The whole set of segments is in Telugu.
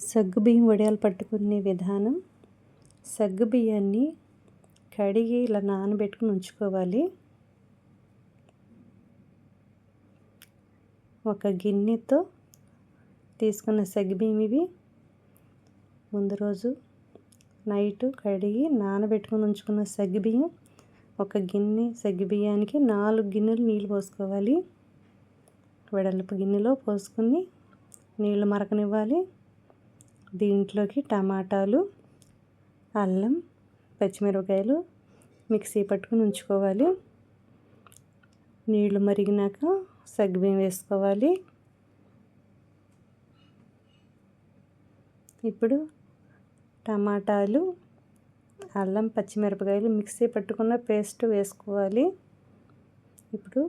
సగ్గుబియ్యం వడియాలు పట్టుకునే విధానం. సగ్గుబియ్యాన్ని కడిగి ఇలా నానబెట్టుకుని ఉంచుకోవాలి. ఒక గిన్నెతో తీసుకున్న సగ్గుబియ్యం ఇవి ముందు రోజు నైట్ కడిగి నానబెట్టుకుని ఉంచుకున్న సగ్గుబియ్యం ఒక గిన్నె సగ్గుబియ్యానికి నాలుగు గిన్నెలు నీళ్ళు పోసుకోవాలి. వెడల్పు గిన్నెలో పోసుకుని నీళ్ళు మరకనివ్వాలి. దీంట్లోకి టమాటాలు అల్లం పచ్చిమిరపకాయలు మిక్సీ పట్టుకుని ఉంచుకోవాలి. నీళ్ళు మరిగినాక సగ్గుబియ్యం వేసుకోవాలి. ఇప్పుడు టమాటాలు అల్లం పచ్చిమిరపకాయలు మిక్సీ పట్టుకున్న పేస్ట్ వేసుకోవాలి. ఇప్పుడు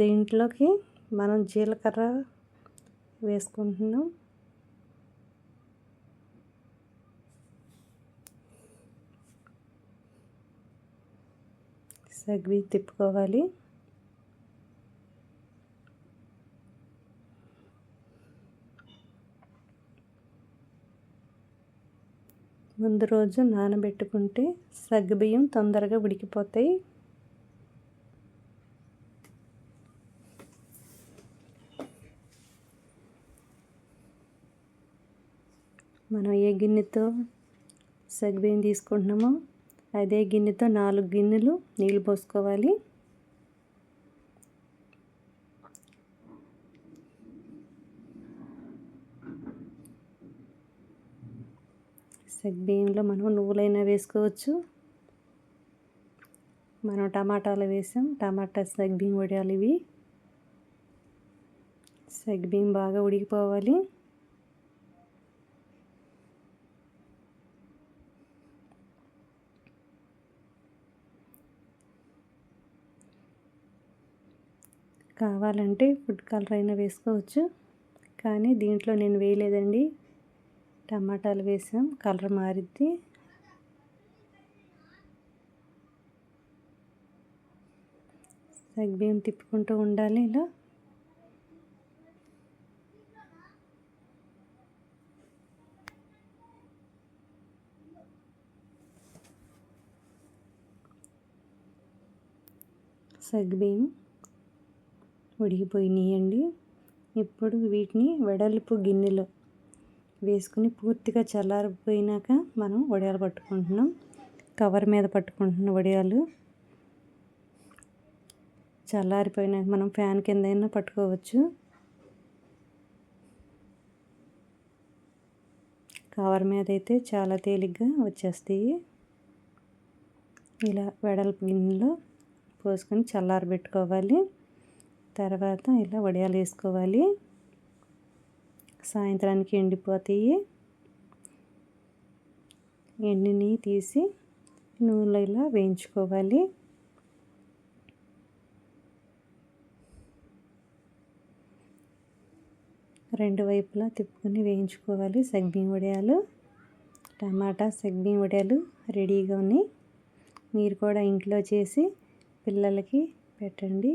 దీంట్లోకి మనం జీలకర్ర వేసుకుంటున్నాం. సగ్వి తిప్పుకోవాలి. ముందు రోజు నానబెట్టుకుంటే సగ్గుబియ్యం తొందరగా ఉడికిపోతాయి. మనం ఏ గిన్నెతో సగ్గుబియ్యం తీసుకుంటున్నామో అదే గిన్నెతో నాలుగు గిన్నెలు నీళ్ళు పోసుకోవాలి. సగ్బియ్యంలో మనం నువ్వులైనా వేసుకోవచ్చు. మనం టమాటాలు వేసాం టమాటా సగ్బియ్యం వడియాలి ఇవి. సగ్బియ్యం బాగా ఉడికిపోవాలి. కావాలంటే ఫుడ్ కలర్ అయినా వేసుకోవచ్చు. కానీ దీంట్లో నేను వేయలేదండి. టమాటాలు వేసాం కలర్ మారిద్ది. సగ్బియ్యం తిప్పుకుంటూ ఉండాలి ఇలా. సగ్బియ్యం. ఉడికిపోయినాయండి. ఇప్పుడు వీటిని వెడల్పు గిన్నెలో వేసుకుని పూర్తిగా చల్లారిపోయినాక మనం వడియాలు పట్టుకుంటున్నాం. కవర్ మీద పట్టుకుంటున్న వడియాలు. చల్లారిపోయినాక మనం ఫ్యాన్ కింద అయినా పట్టుకోవచ్చు. కవర్ మీద అయితే చాలా తేలిగ్గా వచ్చేస్తాయి. ఇలా వెడల్పు గిన్నెలో పోసుకొని చల్లారబెట్టుకోవాలి. తర్వాత ఇలా వడియాలు వేసుకోవాలి. సాయంత్రానికి ఎండిపోతాయి. ఎండిని తీసి నూనెలో ఇలా వేయించుకోవాలి. రెండు వైపులా తిప్పుకొని వేయించుకోవాలి సగ్బియ్యం వడియాలు. టమాటా సగ్బియ్యం వడియాలు రెడీగా ఉన్నాయి. మీరు కూడా ఇంట్లో చేసి పిల్లలకి పెట్టండి.